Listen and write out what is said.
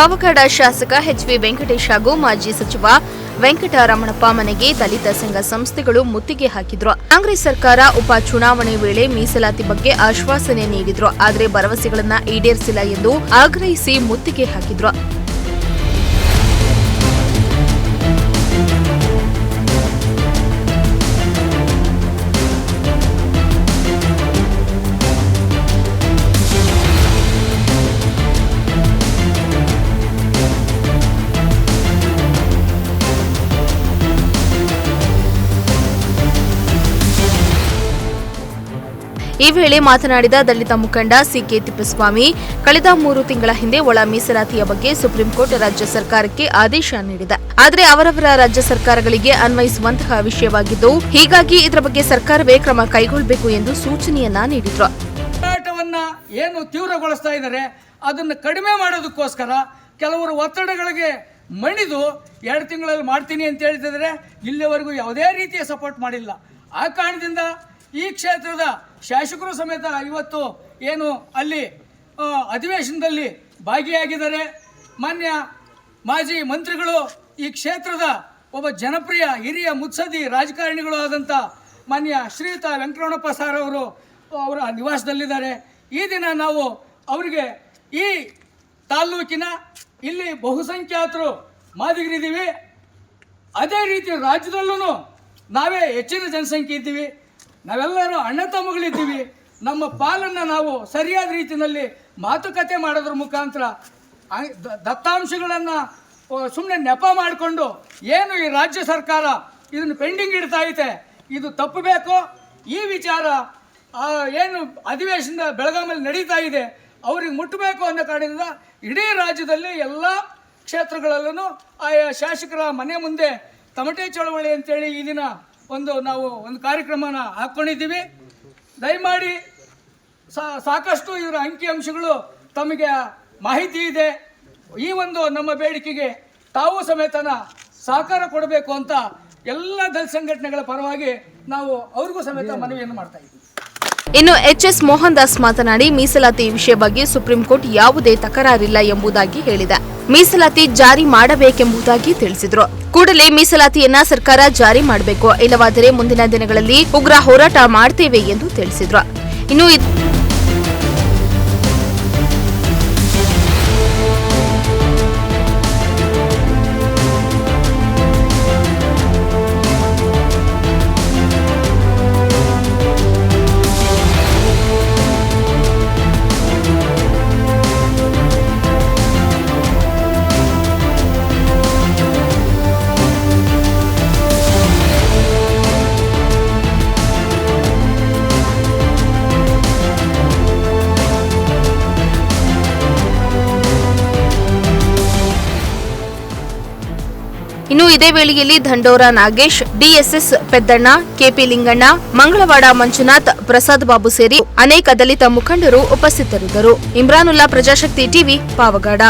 ಪಾವಗಡ ಶಾಸಕ ಎಚ್ವಿ ವೆಂಕಟೇಶ್ ಹಾಗೂ ಮಾಜಿ ಸಚಿವ ವೆಂಕಟರಮಣಪ್ಪ ಮನೆಗೆ ದಲಿತ ಸಂಘ ಸಂಸ್ಥೆಗಳು ಮುತ್ತಿಗೆ ಹಾಕಿದ್ರು. ಕಾಂಗ್ರೆಸ್ ಸರ್ಕಾರ ಉಪ ಚುನಾವಣೆ ವೇಳೆ ಮೀಸಲಾತಿ ಬಗ್ಗೆ ಆಶ್ವಾಸನೆ ನೀಡಿದ್ರು. ಆದರೆ ಭರವಸೆಗಳನ್ನ ಈಡೇರಿಸಿಲ್ಲ ಎಂದು ಆಗ್ರಹಿಸಿ ಮುತ್ತಿಗೆ ಹಾಕಿದ್ರು. ಈ ವೇಳೆ ಮಾತನಾಡಿದ ದಲಿತ ಮುಖಂಡ ಸಿಕೆ ತಿಪ್ಪಸ್ವಾಮಿ, ಕಳೆದ ಮೂರು ತಿಂಗಳ ಹಿಂದೆ ಒಳ ಮೀಸಲಾತಿಯ ಬಗ್ಗೆ ಸುಪ್ರೀಂ ಕೋರ್ಟ್ ರಾಜ್ಯ ಸರ್ಕಾರಕ್ಕೆ ಆದೇಶ ನೀಡಿದೆ. ಆದರೆ ಅವರವರ ರಾಜ್ಯ ಸರ್ಕಾರಗಳಿಗೆ ಅನ್ವಯಿಸುವಂತಹ ವಿಷಯವಾಗಿದ್ದು, ಹೀಗಾಗಿ ಇದರ ಬಗ್ಗೆ ಸರ್ಕಾರವೇ ಕ್ರಮ ಕೈಗೊಳ್ಳಬೇಕು ಎಂದು ಸೂಚನೆಯನ್ನ ನೀಡಿದ್ರು. ಹೋರಾಟವನ್ನ ಏನು ತೀವ್ರಗೊಳಿಸ್ತಾ ಇದ್ದಾರೆ, ಅದನ್ನು ಕಡಿಮೆ ಮಾಡೋದಕ್ಕೋಸ್ಕರ ಕೆಲವರು ಒತ್ತಡಗಳಿಗೆ ಮಣಿದು ಎರಡು ತಿಂಗಳಲ್ಲಿ ಮಾಡ್ತೀನಿ ಅಂತ ಹೇಳ್ತಿದ್ರೆ ಇಲ್ಲಿವರೆಗೂ ಯಾವುದೇ ರೀತಿಯ ಸಪೋರ್ಟ್ ಮಾಡಿಲ್ಲ. ಆ ಕಾರಣದಿಂದ ಈ ಕ್ಷೇತ್ರದ ಶಾಸಕರು ಸಮೇತ ಇವತ್ತು ಏನು ಅಲ್ಲಿ ಅಧಿವೇಶನದಲ್ಲಿ ಭಾಗಿಯಾಗಿದ್ದಾರೆ. ಮಾನ್ಯ ಮಾಜಿ ಮಂತ್ರಿಗಳು ಈ ಕ್ಷೇತ್ರದ ಒಬ್ಬ ಜನಪ್ರಿಯ ಹಿರಿಯ ಮುತ್ಸದಿ ರಾಜಕಾರಣಿಗಳು ಆದಂಥ ಮಾನ್ಯ ಶ್ರೀಯುತ ವೆಂಕಟರಮಣಪ್ಪ ಸಾರ್ ಅವರು, ಅವರ ನಿವಾಸದಲ್ಲಿದ್ದಾರೆ. ಈ ದಿನ ನಾವು ಅವರಿಗೆ ಈ ತಾಲ್ಲೂಕಿನ ಇಲ್ಲಿ ಬಹುಸಂಖ್ಯಾತರು ಮಾದಿಗರಿದ್ದೀವಿ. ಅದೇ ರೀತಿ ರಾಜ್ಯದಲ್ಲೂ ನಾವೇ ಹೆಚ್ಚಿನ ಜನಸಂಖ್ಯೆ ಇದ್ದೀವಿ. ನಾವೆಲ್ಲರೂ ಅಣ್ಣ ತಮ್ಮಗಳಿದ್ದೀವಿ. ನಮ್ಮ ಪಾಲನ್ನು ನಾವು ಸರಿಯಾದ ರೀತಿಯಲ್ಲಿ ಮಾತುಕತೆ ಮಾಡೋದ್ರ ಮುಖಾಂತರ ದತ್ತಾಂಶಗಳನ್ನು ಸುಮ್ಮನೆ ನೆಪ ಮಾಡಿಕೊಂಡು ಏನು ಈ ರಾಜ್ಯ ಸರ್ಕಾರ ಇದನ್ನು ಪೆಂಡಿಂಗ್ ಇಡ್ತಾ ಐತೆ, ಇದು ತಪ್ಪಬೇಕು ಈ ವಿಚಾರ ಏನು ಅಧಿವೇಶನದ ಬೆಳಗಾಮಲ್ಲಿ ನಡೀತಾ ಇದೆ, ಅವ್ರಿಗೆ ಮುಟ್ಟಬೇಕು ಅನ್ನೋ ಕಾರಣದಿಂದ ಇಡೀ ರಾಜ್ಯದಲ್ಲಿ ಎಲ್ಲ ಕ್ಷೇತ್ರಗಳಲ್ಲೂ ಆಯಾ ಶಾಸಕರ ಮನೆ ಮುಂದೆ ತಮಟೆ ಚಳವಳಿ ಅಂತೇಳಿ ಈ ದಿನ ಒಂದು ನಾವು ಒಂದು ಕಾರ್ಯಕ್ರಮನ ಹಾಕ್ಕೊಂಡಿದ್ದೀವಿ ದಯಮಾಡಿ ಸಾಕಷ್ಟು ಇವರ ಅಂಕಿಅಂಶಗಳು ತಮಗೆ ಮಾಹಿತಿ ಇದೆ. ಈ ಒಂದು ನಮ್ಮ ಬೇಡಿಕೆಗೆ ತಾವು ಸಮೇತನ ಸಹಕಾರ ಕೊಡಬೇಕು ಅಂತ ಎಲ್ಲ ದಲಿತ ಸಂಘಟನೆಗಳ ಪರವಾಗಿ ನಾವು ಅವ್ರಿಗೂ ಸಮೇತ ಮನವಿಯನ್ನು ಮಾಡ್ತಾ ಇದ್ದೀವಿ. ಇನ್ನು ಎಚ್ಎಸ್ ಮೋಹನ್ ದಾಸ್ ಮಾತನಾಡಿ, ಮೀಸಲಾತಿ ವಿಷಯ ಬಗ್ಗೆ ಸುಪ್ರೀಂ ಕೋರ್ಟ್ ಯಾವುದೇ ತಕರಾರಿಲ್ಲ ಎಂಬುದಾಗಿ ಹೇಳಿದೆ. ಮೀಸಲಾತಿ ಜಾರಿ ಮಾಡಬೇಕೆಂಬುದಾಗಿ ತಿಳಿಸಿದರು. ಕೂಡಲೇ ಮೀಸಲಾತಿಯನ್ನ ಸರ್ಕಾರ ಜಾರಿ ಮಾಡಬೇಕು. ಇಲ್ಲವಾದರೆ ಮುಂದಿನ ದಿನಗಳಲ್ಲಿ ಉಗ್ರ ಹೋರಾಟ ಮಾಡ್ತೇವೆ ಎಂದು ತಿಳಿಸಿದರು. ಇನ್ನು ಇನ್ನು ಇದೇ ವೇಳೆಯಲ್ಲಿ ದಂಡೋರ ನಾಗೇಶ್, ಡಿಎಸ್ಎಸ್ ಪೆದ್ದಣ್ಣ, ಕೆಪಿ ಲಿಂಗಣ್ಣ, ಮಂಗಳವಾಡ ಮಂಜುನಾಥ್, ಪ್ರಸಾದ್ ಬಾಬು ಸೇರಿ ಅನೇಕ ದಲಿತ ಮುಖಂಡರು ಉಪಸ್ಥಿತರಿದ್ದರು. ಇಮ್ರಾನುಲ್ಲಾ ಪ್ರಜಾಶಕ್ತಿ ಟಿವಿ, ಪಾವಗಡ.